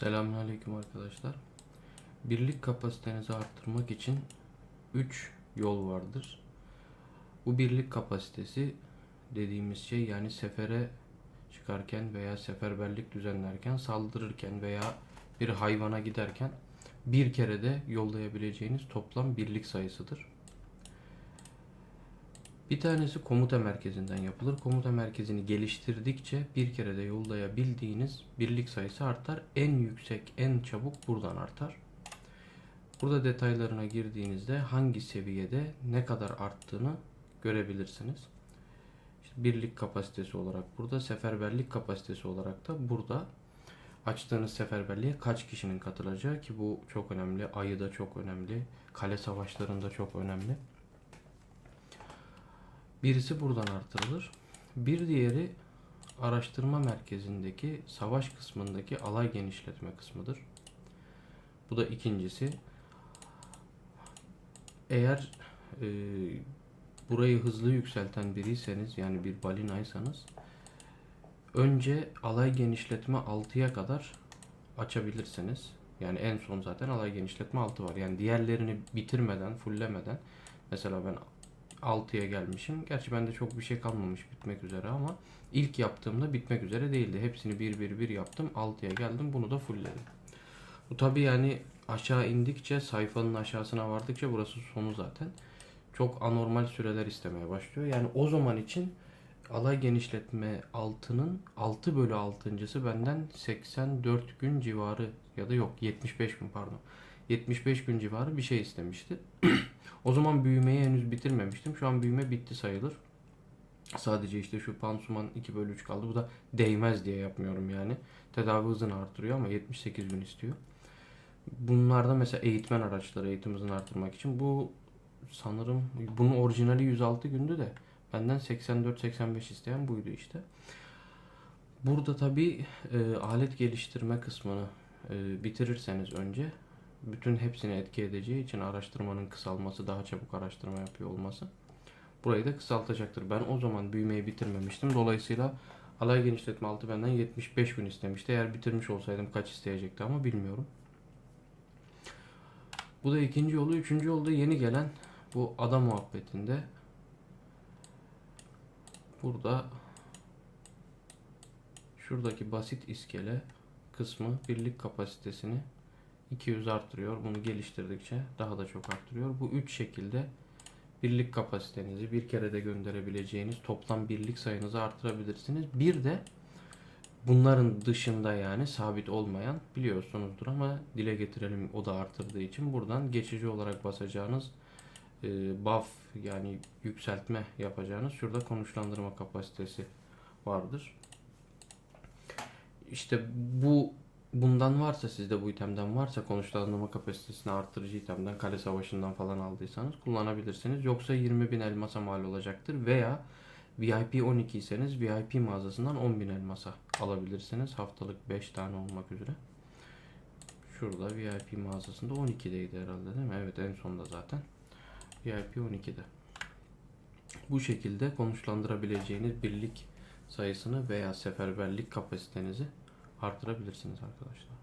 Selamünaleyküm arkadaşlar. Birlik kapasitenizi arttırmak için 3 yol vardır. Bu birlik kapasitesi dediğimiz şey yani sefere çıkarken veya seferberlik düzenlerken, saldırırken veya bir hayvana giderken bir kere de yollayabileceğiniz toplam birlik sayısıdır. Bir tanesi komuta merkezinden yapılır. Komuta merkezini geliştirdikçe bir kere de yollayabildiğiniz birlik sayısı artar. En yüksek, en çabuk buradan artar. Burada detaylarına girdiğinizde hangi seviyede ne kadar arttığını görebilirsiniz. İşte birlik kapasitesi olarak burada, seferberlik kapasitesi olarak da burada açtığınız seferberliğe kaç kişinin katılacağı ki bu çok önemli. Ayı da çok önemli. Kale savaşlarında çok önemli. Birisi buradan artırılır. Bir diğeri araştırma merkezindeki savaş kısmındaki alay genişletme kısmıdır. Bu da ikincisi. Eğer e, burayı hızlı yükselten biriyseniz yani bir balinaysanız önce alay genişletme 6'ya kadar açabilirsiniz. Yani en son zaten alay genişletme 6 var. Yani diğerlerini bitirmeden, fullemeden mesela ben 6'ya gelmişim. Gerçi bende çok bir şey kalmamış bitmek üzere ama ilk yaptığımda bitmek üzere değildi. Hepsini bir bir bir yaptım. 6'ya geldim. Bunu da fullledim. Bu tabi yani aşağı indikçe sayfanın aşağısına vardıkça burası sonu zaten. Çok anormal süreler istemeye başlıyor. Yani o zaman için alay genişletme altının 6 bölü 6.sı benden 84 gün civarı ya da yok 75 gün pardon. 75 gün civarı bir şey istemişti. o zaman büyümeyi henüz bitirmemiştim. Şu an büyüme bitti sayılır. Sadece işte şu pansuman 2 bölü 3 kaldı. Bu da değmez diye yapmıyorum yani. Tedavi hızını artırıyor ama 78 gün istiyor. Bunlarda mesela eğitmen araçları eğitim hızını artırmak için bu sanırım bunun orijinali 106 gündü de benden 84-85 isteyen buydu işte. Burada tabi e, alet geliştirme kısmını e, bitirirseniz önce bütün hepsini etki edeceği için araştırmanın kısalması, daha çabuk araştırma yapıyor olması burayı da kısaltacaktır. Ben o zaman büyümeyi bitirmemiştim. Dolayısıyla alay genişletme altı benden 75 gün istemişti. Eğer bitirmiş olsaydım kaç isteyecekti ama bilmiyorum. Bu da ikinci yolu. Üçüncü yolda yeni gelen bu ada muhabbetinde burada şuradaki basit iskele kısmı birlik kapasitesini 200 arttırıyor. Bunu geliştirdikçe daha da çok arttırıyor. Bu üç şekilde birlik kapasitenizi bir kere de gönderebileceğiniz toplam birlik sayınızı artırabilirsiniz. Bir de bunların dışında yani sabit olmayan biliyorsunuzdur ama dile getirelim o da artırdığı için buradan geçici olarak basacağınız e, buff yani yükseltme yapacağınız şurada konuşlandırma kapasitesi vardır. İşte bu bundan varsa sizde bu itemden varsa konuşlandırma kapasitesini arttırıcı itemden kale savaşından falan aldıysanız kullanabilirsiniz. Yoksa 20 bin elmasa mal olacaktır veya VIP 12 iseniz VIP mağazasından 10 bin elmasa alabilirsiniz. Haftalık 5 tane olmak üzere. Şurada VIP mağazasında 12'deydi herhalde değil mi? Evet en sonda zaten. VIP 12'de. Bu şekilde konuşlandırabileceğiniz birlik sayısını veya seferberlik kapasitenizi artırabilirsiniz arkadaşlar.